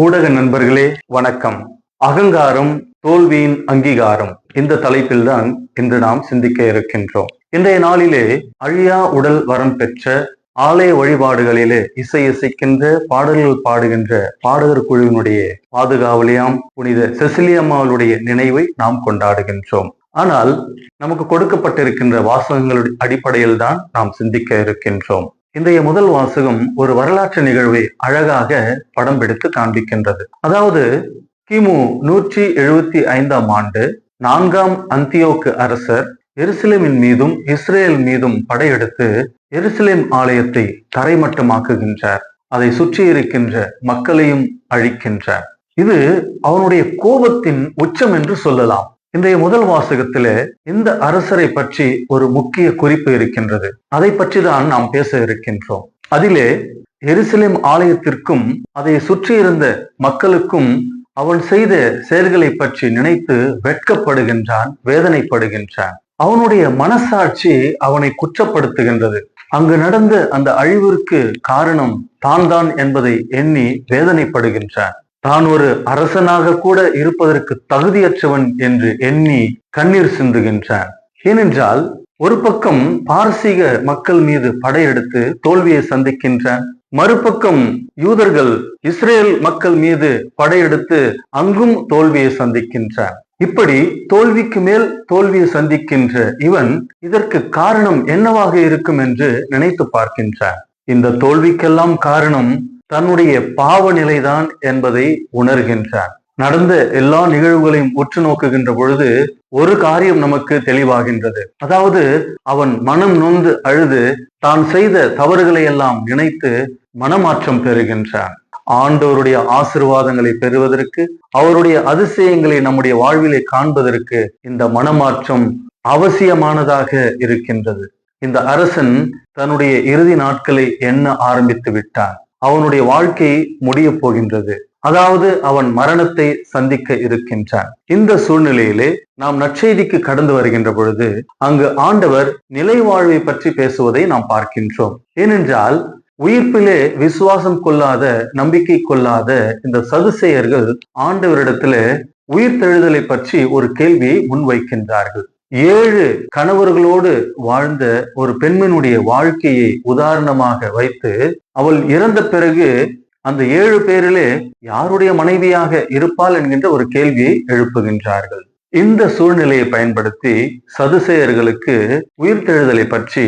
ஊடக நண்பர்களே வணக்கம். அகங்காரம் தோல்வியின் அங்கீகாரம். இந்த தலைப்பில்தான் இன்று நாம் சிந்திக்க இருக்கின்றோம். இன்றைய நாளிலே அழியா உடல் வரம் பெற்ற ஆலய வழிபாடுகளிலே இசை இசைக்கின்ற பாடல்கள் பாடுகின்ற பாடகர் குழுவினுடைய பாதுகாவலியாம் புனித செசிலியம்மாவளுடைய நினைவை நாம் கொண்டாடுகின்றோம். ஆனால் நமக்கு கொடுக்கப்பட்டிருக்கின்ற வாசகங்களுடைய அடிப்படையில் தான் நாம் சிந்திக்க இருக்கின்றோம். இன்றைய முதல் வாசகம் ஒரு வரலாற்று நிகழ்வை அழகாக படம் பிடித்து காண்பிக்கின்றது. அதாவது கிமு நூற்றி எழுபத்தி ஐந்தாம் ஆண்டு நான்காம் அந்தியோக்கு அரசர் எருசலேமின் மீதும் இஸ்ரேல் மீதும் படையெடுத்து எருசலேம் ஆலயத்தை தரைமட்டமாக்குகின்றார். அதை சுற்றி இருக்கின்ற மக்களையும் அழிக்கின்றார். இது அவனுடைய கோபத்தின் உச்சம் என்று சொல்லலாம். இன்றைய முதல் வாசகத்திலே இந்த அரசரை பற்றி ஒரு முக்கிய குறிப்பு இருக்கின்றது. அதை பற்றி தான் நாம் பேச இருக்கின்றோம். அதிலே எருசலேம் ஆலயத்திற்கும் அதை சுற்றி இருந்த மக்களுக்கும் அவன் செய்த செயல்களை பற்றி நினைத்து வெட்கப்படுகின்றான் வேதனைப்படுகின்றான். அவனுடைய மனசாட்சி அவனை குற்றப்படுத்துகின்றது. அங்கு நடந்த அந்த அழிவிற்கு காரணம் தான் தான் என்பதை எண்ணி வேதனைப்படுகின்றான். தான் ஒரு அரசனாக கூட இருப்பதற்கு தகுதியற்றவன் என்று எண்ணி கண்ணீர் சிந்துகின்றான். ஏனென்றால் ஒரு பக்கம் பாரசீக மக்கள் மீது படையெடுத்து தோல்வியை சந்திக்கின்றான். மறுபக்கம் யூதர்கள் இஸ்ரேல் மக்கள் மீது படையெடுத்து அங்கும் தோல்வியை சந்திக்கின்றார் இப்படி தோல்விக்கு மேல் தோல்வியை சந்திக்கின்ற இவன் இதற்கு காரணம் என்னவாக இருக்கும் என்று நினைத்து பார்க்கின்றார் இந்த தோல்விக்கெல்லாம் காரணம் தன்னுடைய பாவ நிலைதான் என்பதை உணர்கின்றான். நடந்த எல்லா நிகழ்வுகளையும் உற்று நோக்குகின்ற பொழுது ஒரு காரியம் நமக்கு தெளிவாகின்றது. அதாவது அவன் மனம் நொந்து அழுது தான் செய்த தவறுகளை எல்லாம் நினைத்து மனமாற்றம் பெறுகின்றான். ஆண்டவருடைய ஆசிர்வாதங்களை பெறுவதற்கு அவருடைய அதிசயங்களை நம்முடைய வாழ்விலை காண்பதற்கு இந்த மனமாற்றம் அவசியமானதாக இருக்கின்றது. இந்த அரசன் தன்னுடைய இறுதி நாட்களை எண்ண ஆரம்பித்து விட்டான். அவனுடைய வாழ்க்கை முடிய போகின்றது. அதாவது அவன் மரணத்தை சந்திக்க இருக்கின்றான். இந்த சூழ்நிலையிலே நாம் நற்செய்திக்கு கடந்து வருகின்ற பொழுது அங்கு ஆண்டவர் நிலை வாழ்வை பற்றி பேசுவதை நாம் பார்க்கின்றோம். ஏனென்றால் உயிர்ப்பிலே விசுவாசம் கொள்ளாத நம்பிக்கை கொள்ளாத இந்த சதுசேயர்கள் ஆண்டவரிடத்துல உயிர்த்தெழுதலை பற்றி ஒரு கேள்வியை முன்வைக்கின்றார்கள். ஏழு கணவர்களோடு வாழ்ந்த ஒரு பெண்மனுடைய வாழ்க்கையை உதாரணமாக வைத்து அவள் இறந்த பிறகு அந்த ஏழு பேரிலே யாருடைய மனைவியாக இருப்பாள் என்கின்ற ஒரு கேள்வியை எழுப்புகின்றார்கள். இந்த சூழ்நிலையை பயன்படுத்தி சதுசேயர்களுக்கு உயிர்த்தெழுதலை பற்றி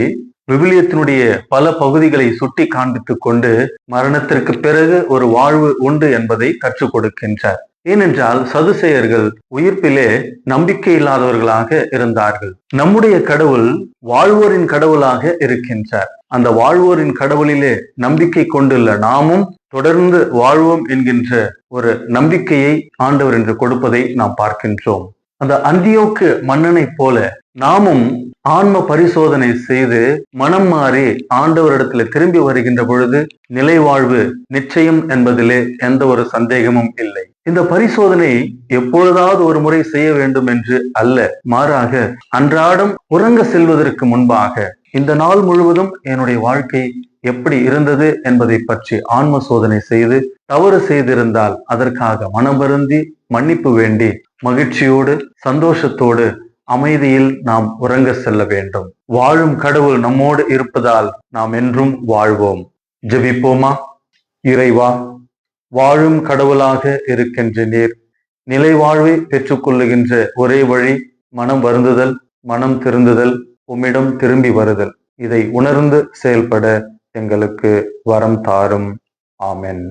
விவிலியத்தினுடைய பல பகுதிகளை சுட்டி காண்பித்துக் கொண்டு மரணத்திற்கு பிறகு ஒரு வாழ்வு உண்டு என்பதை கற்றுக் கொடுக்கின்றார். ஏனென்றால் சதுசேயர்கள் உயிர்ப்பிலே நம்பிக்கை இல்லாதவர்களாக இருந்தார்கள். நம்முடைய கடவுள் வாழ்வோரின் கடவுளாக இருக்கின்றார். அந்த வாழ்வோரின் கடவுளிலே நம்பிக்கை கொண்டுள்ள நாமும் தொடர்ந்து வாழ்வோம் என்கின்ற ஒரு நம்பிக்கையை ஆண்டவர் என்று கொடுப்பதை நாம் பார்க்கின்றோம். அந்த அந்தியோக்கு மன்னனை போல நாமும் ஆன்ம பரிசோதனை செய்து மனம் மாறி ஆண்டவரிடத்துல திரும்பி வருகின்ற பொழுது நிலை வாழ்வு நிச்சயம் என்பதிலே எந்த ஒரு சந்தேகமும் இல்லை. இந்த பரிசோதனை எப்பொழுதாவது ஒரு முறை செய்ய வேண்டும் என்று அல்ல. மாறாக அன்றாடம் உறங்க செல்வதற்கு முன்பாக இந்த நாள் முழுவதும் என்னுடைய வாழ்க்கை எப்படி இருந்தது என்பதை பற்றி ஆன்ம சோதனை செய்து தவறு செய்திருந்தால் அதற்காக மனம் வருந்தி மன்னிப்பு வேண்டி மகிழ்ச்சியோடு சந்தோஷத்தோடு அமைதியில் நாம் உறங்க செல்ல வேண்டும். வாழும் கடவுள் நம்மோடு இருப்பதால் நாம் என்றும் வாழ்வோம். ஜெபிப்போமா? இறைவா வாழும் கடவுளாக இருக்கின்ற நீர் நிலை வாழ்வை பெற்றுக்கொள்ளுகின்ற ஒரே வழி மனம் வருந்துதல் மனம் திருந்துதல் உம்மிடம் திரும்பி வருதல். இதை உணர்ந்து செயல்பட எங்களுக்கு வரம் தாரும். ஆமென்.